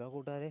Hello കൂട്ടുകാരെ.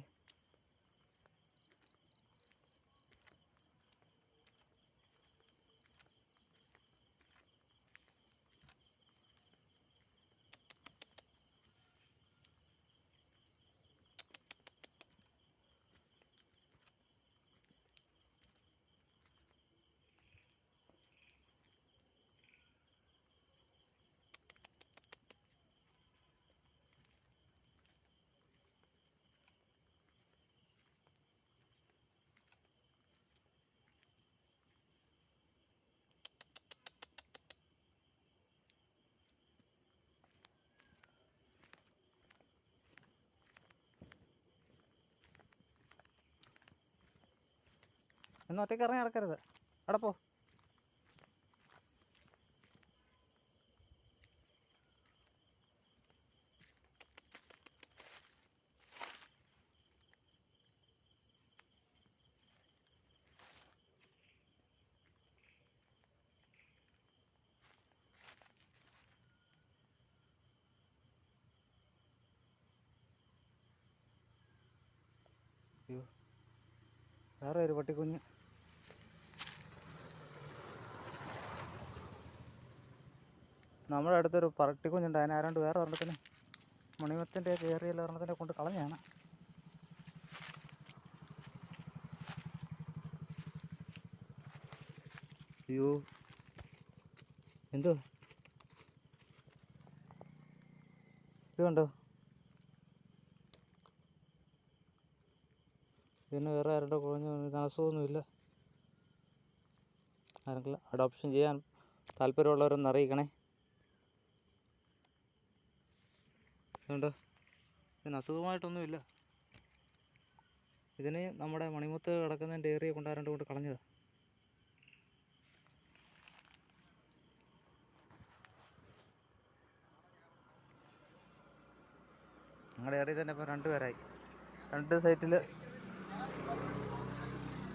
ഇന്ന് ഒറ്റയ്ക്ക് ഇറങ്ങി നടക്കരുത്. അവിടെ പോ. വേറെ ഒരു പട്ടിക്കുഞ്ഞ്. നമ്മുടെ അടുത്തൊരു പറട്ടി കുഞ്ഞുണ്ട്. അതിനെ ആരാണ്ട് വേറെ ഒരെണ്ണത്തിന് മണിമത്തിന്റെ ഏറിയുള്ള ഒരെണ്ണത്തിനെ കൊണ്ട് കളഞ്ഞാണ് അയ്യോ. എന്തോ? ഇത് കണ്ടോ? ഇതിന് വേറെ ആരുടെ കുഴഞ്ഞ അസുഖമൊന്നുമില്ല. ആരെങ്കിലും അഡോപ്ഷൻ ചെയ്യാൻ താല്പര്യമുള്ളവരൊന്ന് അറിയിക്കണേ. ഇതുണ്ടോ. ഇതിന് അസുഖമായിട്ടൊന്നുമില്ല. ഇതിന് നമ്മുടെ മണിമുത്ത് കിടക്കുന്നതിന്റെ ഏറിയ കൊണ്ടാരണ്ട് കൊണ്ട് കളഞ്ഞതാണ് ഞങ്ങളുടെ ഏറിയ തന്നെ ഇപ്പോൾ രണ്ട് പേരായി. രണ്ട് സൈറ്റിൽ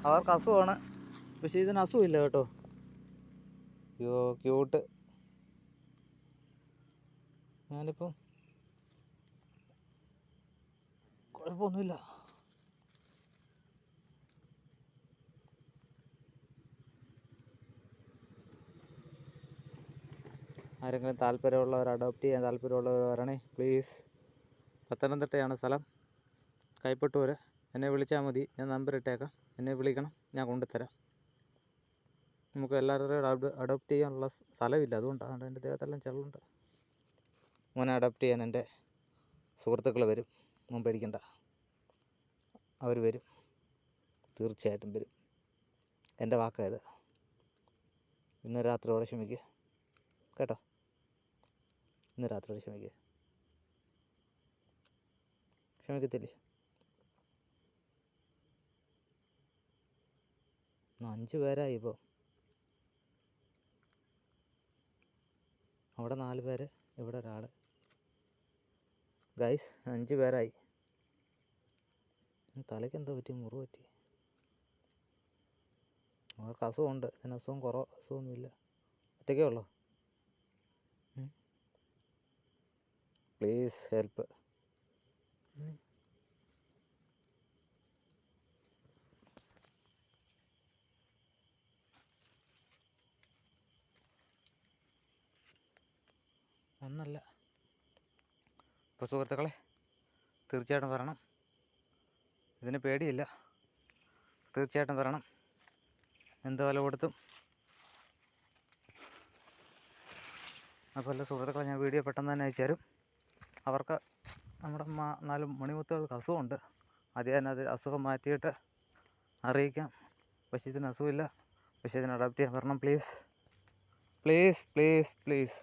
അവർക്ക് അസുഖമാണ്. പക്ഷേ ഇതിന് അസുഖമില്ല കേട്ടോ. അയ്യോ ക്യൂട്ട് ഞാനിപ്പം കുഴപ്പമൊന്നുമില്ല. ആരെങ്കിലും താല്പര്യമുള്ളവർ അഡോപ്റ്റ് ചെയ്യാൻ താല്പര്യമുള്ളവർ വരണേ പ്ലീസ് പത്തനംതിട്ടയാണ് സ്ഥലം. കൈപ്പട്ടൂർ എന്നെ വിളിച്ചാൽ മതി. ഞാൻ നമ്പർ ഇട്ടേക്കാം. എന്നെ വിളിക്കണം. ഞാൻ കൊണ്ടുതരാം നമുക്ക് എല്ലാവരുടെയും അഡോപ്റ്റ് ചെയ്യാനുള്ള സ്ഥലമില്ല. അതുകൊണ്ടാണ് എന്റെ ദേഹത്തെല്ലാം ചെള്ളുണ്ട്. മോനെ അഡോപ്റ്റ് ചെയ്യാൻ എന്റെ സുഹൃത്തുക്കൾ വരും. മുമ്പ് പേടിക്കണ്ട. അവർ വരും. തീർച്ചയായിട്ടും വരും. എന്റെ വാക്കായത്. ഇന്ന് രാത്രിയോടെ ക്ഷമിക്കുക കേട്ടോ? ഇന്ന് രാത്രിയോടെ ക്ഷമിക്കുക ക്ഷമിക്കത്തില്ലേ? അഞ്ച് പേരായി ഇപ്പോൾ അവിടെ നാല് പേര് ഇവിടെ ഒരാൾ ഗൈസ് അഞ്ച് പേരായി. തലയ്ക്ക് എന്താ പറ്റി മുറിവ് പറ്റി. അവർക്ക് അസുഖമുണ്ട് ഇതിന് അസുഖം കുറവ് അസുഖമൊന്നുമില്ല. ഒറ്റയ്ക്കേ ഉള്ളോ? പ്ലീസ് ഹെൽപ്പ് ഒന്നല്ല. ഇപ്പോൾ സുഹൃത്തുക്കളെ തീർച്ചയായിട്ടും വരണം. ഇതിന് പേടിയില്ല. തീർച്ചയായിട്ടും വരണം. എന്ത് വില കൊടുത്തും. അപ്പോൾ എല്ലാ സുഹൃത്തുക്കളെ ഞാൻ വീഡിയോ പെട്ടെന്ന് തന്നെ അയച്ചു തരും. അവർക്ക് നമ്മുടെ മാ നാല് മണിമുത്തുകൾക്ക് അസുഖമുണ്ട്. അത് തന്നെ അത് അസുഖം മാറ്റിയിട്ട് അറിയിക്കാം. പക്ഷേ ഇതിന് അസുഖമില്ല. പക്ഷേ ഇതിന് അഡാപ്റ്റ് ചെയ്യാൻ വരണം പ്ലീസ് പ്ലീസ് പ്ലീസ് പ്ലീസ്